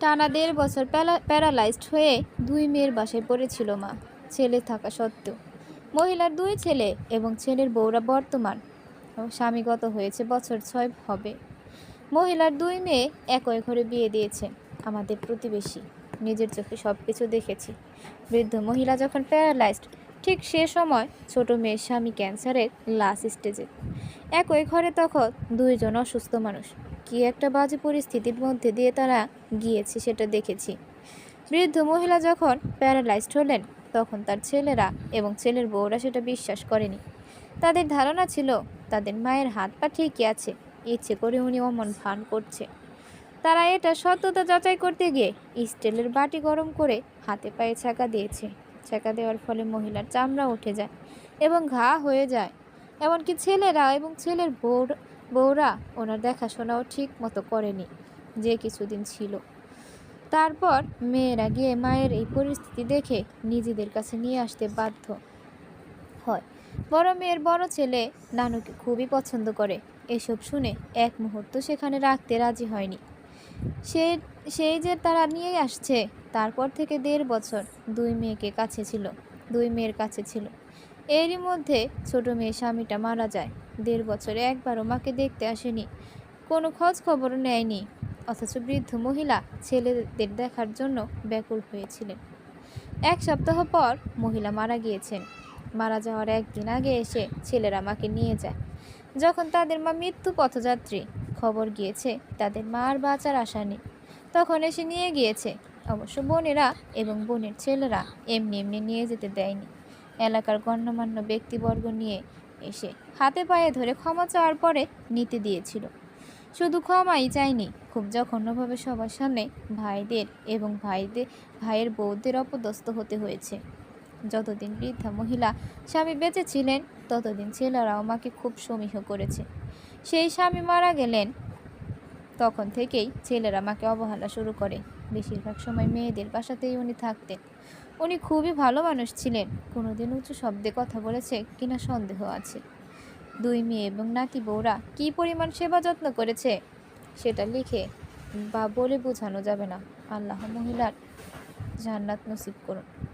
টানা দেড় বছর প্যারালাইজড হয়ে দুই মেয়ের বাসায় পড়েছিল মা, ছেলে থাকা সত্ত্বেও। মহিলার দুই ছেলে এবং ছেলের বউরা বর্তমান। স্বামীগত হয়েছে বছর ছয় হবে। মহিলার দুই মেয়ে একই ঘরে বিয়ে দিয়েছে। আমাদের প্রতিবেশী, নিজের চোখে সব কিছু দেখেছি। বৃদ্ধ মহিলা যখন প্যারালাইজড ঠিক সে সময় ছোট মেয়ের স্বামী ক্যান্সারের লাস্ট স্টেজে। একই ঘরে তখন দুইজন অসুস্থ মানুষ। কি একটা বাজে পরিস্থিতির মধ্যে দিয়ে তারা গিয়েছে সেটা দেখেছি। বৃদ্ধ মহিলা যখন প্যারালাইজড হলেন, তখন তার ছেলেরা এবং ছেলের বউরা সেটা বিশ্বাস করেনি। তাদের ধারণা ছিল, তাদের মায়ের হাত পা ঠিকই আছে, ইচ্ছে করে উনি অমন ভান করছে। তারা এটা সত্যতা যাচাই করতে গিয়ে স্টিলের বাটি গরম করে হাতে পায়ে ছাকা দিয়েছে। ছাকা দেওয়ার ফলে মহিলার চামড়া উঠে যায় এবং ঘা হয়ে যায়। এমনকি ছেলেরা এবং ছেলের বউর বউরা ওনার দেখাশোনাও ঠিক মতো করেনি যে কিছুদিন ছিল। তারপর মেয়েরা গিয়ে মায়ের এই পরিস্থিতি দেখে নিজেদের কাছে নিয়ে আসতে বাধ্য হয়। বড় মেয়ের বড় ছেলে নানুকে খুবই পছন্দ করে। এসব শুনে এক মুহূর্ত সেখানে রাখতে রাজি হয়নি। সে সেই যে তারা নিয়ে আসছে তারপর থেকে দেড় বছর দুই মেয়েকে কাছে ছিল, দুই মেয়ের কাছে ছিল। এরই মধ্যে ছোট মেয়ের স্বামীটা মারা যায়। দেড় বছরে একবারও মাকে দেখতে আসেনি। কোনো খোঁজ খবর নেয়নি। অথচ বৃদ্ধ মহিলা ছেলেদের দেখার জন্য ব্যাকুল হয়েছিলেন। এক সপ্তাহ পর মহিলা মারা গিয়েছেন। মারা যাওয়ার একদিন আগে এসে ছেলেরা মাকে নিয়ে যায়। যখন তাদের মা মৃত্যু পথযাত্রী, খবর গিয়েছে তাদের মা আর বাঁচার আশা নেই। তখন এসে নিয়ে গিয়েছে। অবশ্য বোনেরা এবং বোনের ছেলেরা এমনি এমনি নিয়ে যেতে দেয়নি। এলাকার গণ্যমান্য ব্যক্তিবর্গ নিয়ে এসে হাতে পায়ে ধরে ক্ষমা চাওয়ার পরে নিতে দিয়েছিল। শুধু ক্ষমাই চাইনি খুব জঘন্যভাবে সবার সামনে ভাইদের এবং ভাইদের ভাইয়ের বউদের অপদস্থ হতে হয়েছে। যতদিন বৃদ্ধা মহিলা স্বামী বেঁচে ছিলেন, ততদিন ছেলেরাও মাকে খুব সমীহ করেছে। সেই স্বামী মারা গেলেন, তখন থেকেই ছেলেরা মাকে অবহেলা শুরু করে। বেশিরভাগ সময় মেয়েদের বাসাতেই উনি থাকতেন। উনি খুবই ভালো মানুষ ছিলেন। কোনোদিন উঁচু শব্দে কথা বলেছে কিনা সন্দেহ আছে। দুই মেয়ে এবং নাতি বউরা কী পরিমাণ সেবা যত্ন করেছে সেটা লিখে বা বলে বোঝানো যাবে না। আল্লাহ মহিলার জান্নাত নসিব করুন।